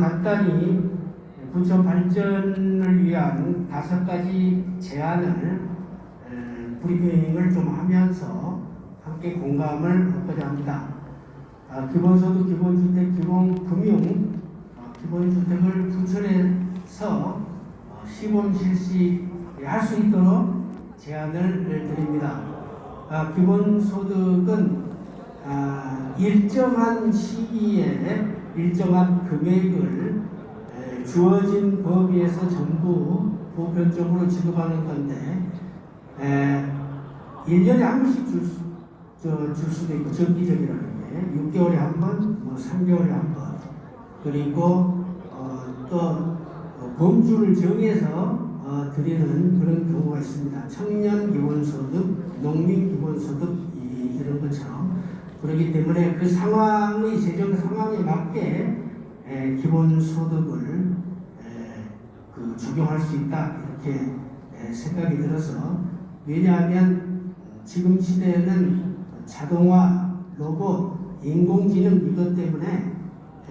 간단히 부처 발전을 위한 다섯 가지 제안을 에, 브리핑을 좀 하면서 함께 공감을 얻고자 합니다. 아, 기본소득, 기본주택, 기본금융, 어, 기본주택을 부천에서 어, 시범 실시할 수 있도록 제안을 드립니다. 아, 기본소득은 아, 일정한 시기에 일정한 금액을 에, 주어진 법위에서 전부 보편적으로 지급하는 건데 에, 1년에 한 번씩 줄, 수, 저, 줄 수도 있고 정기적이라는 게 6개월에 한 번, 뭐 3개월에 한 번. 그리고 어, 또 어, 범주를 정해서 어, 드리는 그런 경우가 있습니다. 청년 기본소득, 농민 기본소득 이, 이런 것처럼 그렇기 때문에 그 상황의 재정 상황에 맞게 에, 기본 소득을 에, 그 적용할 수 있다. 이렇게 에, 생각이 들어서 왜냐하면 지금 시대에는 자동화, 로봇, 인공지능 이것 때문에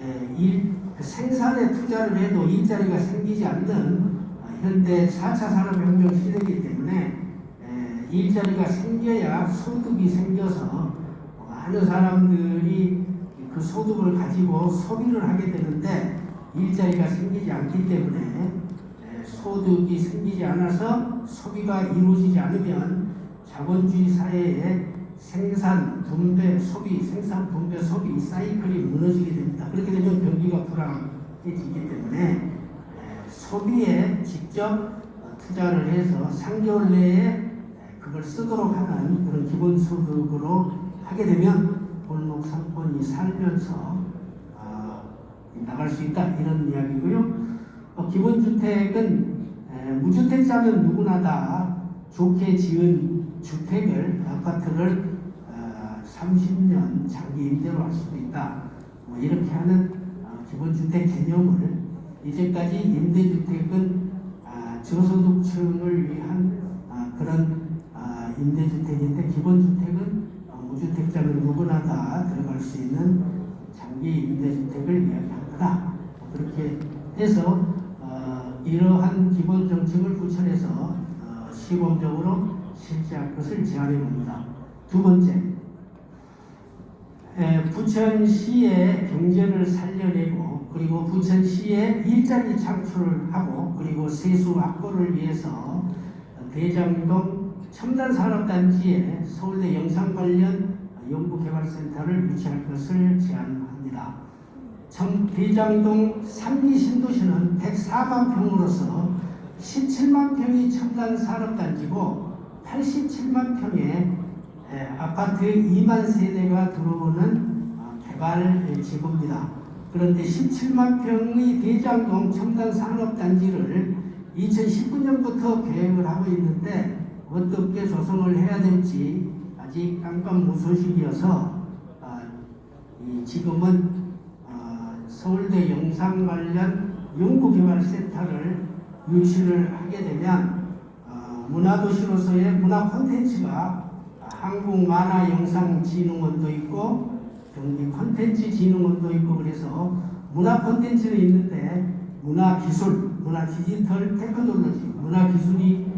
에, 일, 그 생산에 투자를 해도 일자리가 생기지 않는 어, 현대 4차 산업혁명 시대이기 때문에 에, 일자리가 생겨야 소득이 생겨서 많은 사람들이 그 소득을 가지고 소비를 하게 되는데 일자리가 생기지 않기 때문에 에, 소득이 생기지 않아서 소비가 이루어지지 않으면 자본주의 사회에 생산, 분배, 소비, 생산, 분배, 소비 사이클이 무너지게 됩니다. 그렇게 되면 경기가 불안해지기 때문에 에, 소비에 직접 어, 투자를 해서 3개월 내에 에, 그걸 쓰도록 하는 그런 기본소득으로 하게 되면 골목 상권이 살면서 아, 나갈 수 있다 이런 이야기고요. 어, 기본주택은 에, 무주택자면 누구나 다 좋게 지은 주택을 아파트를 어, 30년 장기 임대로 할 수도 있다. 뭐 이렇게 하는 어, 기본주택 개념을 이제까지 임대주택은 아, 저소득층을 위한 아, 그런 아, 임대주택인데 기본주택은 어, 무 주택자는 누구나 다 들어갈 수 있는 장기 임대주택을 이야기한 거다. 그렇게 해서 어, 이러한 기본 정책을 부천에서 어, 시범적으로 실시할 것을 제안해 봅니다. 두 번째, 에, 부천시의 경제를 살려내고 그리고 부천시의 일자리 창출을 하고 그리고 세수 확보를 위해서 대장동 첨단 산업단지에 서울대 영상 관련 연구개발센터를 유치할 것을 제안합니다. 청 대장동 3기 신도시는 104만 평으로서 17만 평이 첨단 산업단지고 87만 평의 에, 아파트 2만 세대가 들어오는 어, 개발 지구입니다. 그런데 17만 평의 대장동 첨단 산업단지를 2019년부터 계획을 하고 있는데 어떻게 조성을 해야 될지 아직 깜깜무소식이어서 어, 이 지금은 어, 서울대 영상 관련 연구개발센터를 유치를 하게 되면 어, 문화도시로서의 문화 콘텐츠가 한국만화영상진흥원도 있고 경기 콘텐츠 진흥원도 있고 그래서 문화 콘텐츠는 있는데 문화기술, 문화 디지털 테크놀로지, 문화기술이 에,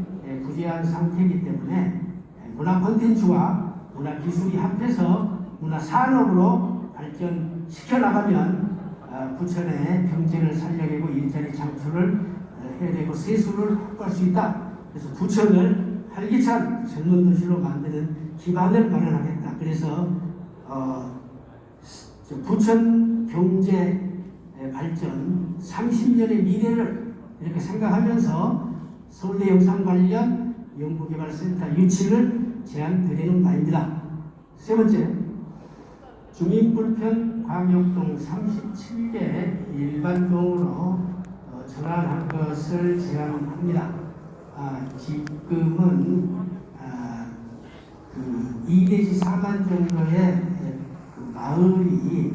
부재한 상태이기 때문에 에, 문화 콘텐츠와 문화 기술이 합해서 문화 산업으로 발전시켜 나가면 아, 부천의 경제를 살려내고 일자리 창출을 어, 해야 되고 세수를 확보할 수 있다. 그래서 부천을 활기찬 젊은 도시로 만드는 기반을 마련하겠다. 그래서 어, 저 부천 경제 발전 30년의 미래를 이렇게 생각하면서 서울대 영상 관련 연구개발센터 유치를 제안드리는 바입니다. 세 번째, 주민불편 광역동 37개 일반동으로 어, 전환할 것을 제안합니다. 아, 지금은 아, 그 2내지 4만 정도의 그 마을이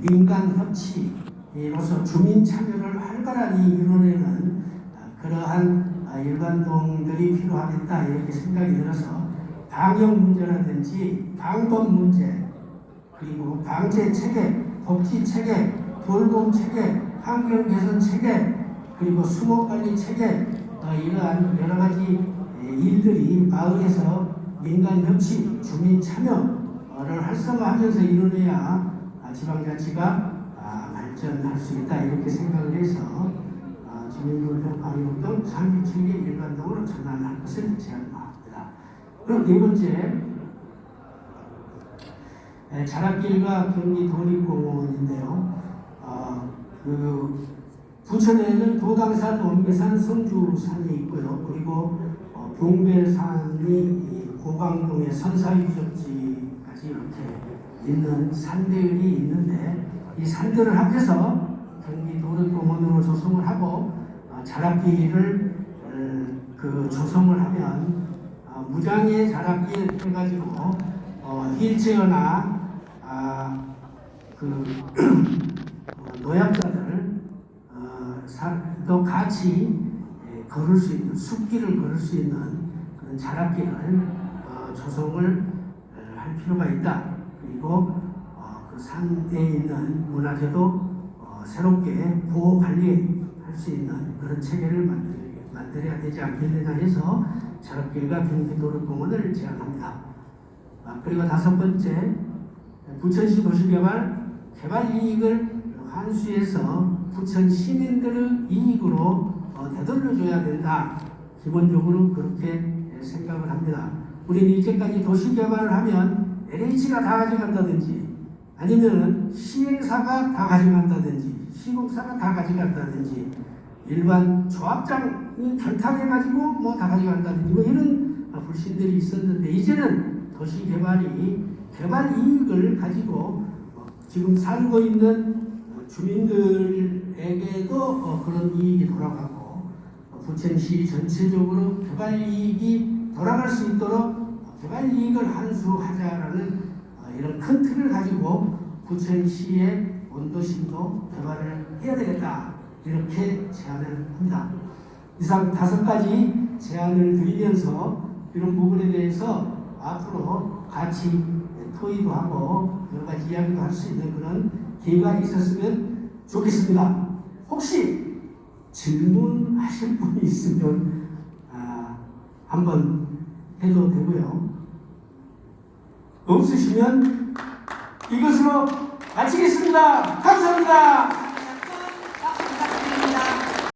민간 협치로서 주민 참여를 활발하게 이루어내는 아, 그러한 아, 일반동들이 필요하겠다 이렇게 생각이 들어서 방역 문제라든지 방법 문제 그리고 방제 체계, 복지 체계, 돌봄 체계 환경 개선 체계 그리고 수목 관리 체계 어, 이러한 여러 가지 에, 일들이 마을에서 민간 협치, 주민 참여를 활성화하면서 이루어야 아, 지방자치가 아, 발전할 수 있다 이렇게 생각을 해서 아, 주민불평방위운동 3.7개 일반동으로 전환할 것을 제안합니다. 그럼 네 번째 에, 자락길과 경기 독립공원인데요. 어, 그 부천에는 도당산, 원배산, 성주산이 있고요. 그리고 어, 봉배산이 이 고강동의 선사유적지까지 이렇게 있는 산들이 있는데 이 산들을 합해서 경기 도립공원으로 조성을 하고 어, 자락길을 어, 그 조성을 하면 어, 무장의 자락길 해가지고 어, 휠체어나 아, 그 어, 노약자들 어, 사- 또 같이 예, 걸을 수 있는 숲길을 걸을 수 있는 그런 자락길을 어, 조성을 어, 할 필요가 있다. 그리고 어, 그 산에 있는 문화재도 어, 새롭게 보호 관리할 수 있는 그런 체계를 만들, 만들어야 되지 않겠느냐 해서 자락길과 경기도로 공원을 제안합니다. 아, 그리고 다섯 번째 부천시 도시개발 개발 이익을 환수해서 부천 시민들의 이익으로 어, 되돌려줘야 된다. 기본적으로 그렇게 생각을 합니다. 우리는 이제까지 도시개발을 하면 LH가 다 가져간다든지 아니면 시행사가 다 가져간다든지 시공사가 다 가져간다든지 일반 조합장이 결탁해가지고 뭐 다 가져간다든지 뭐 이런 어, 불신들이 있었는데 이제는 도시 개발이 개발 이익을 가지고 어, 지금 살고 있는 어, 주민들에게도 어, 그런 이익이 돌아가고 어, 부천시 전체적으로 개발 이익이 돌아갈 수 있도록 어, 개발 이익을 환수하자라는 어, 이런 큰 틀을 가지고 부천시의 원도심도 개발을 해야 되겠다 이렇게 제안을 합니다. 이상 다섯 가지 제안을 드리면서 이런 부분에 대해서 앞으로 같이 토의도 하고 여러 가지 이야기도 할 수 있는 그런 기회가 있었으면 좋겠습니다. 혹시 질문하실 분이 있으면 아, 한번 해도 되고요. 없으시면 이것으로 마치겠습니다. 감사합니다.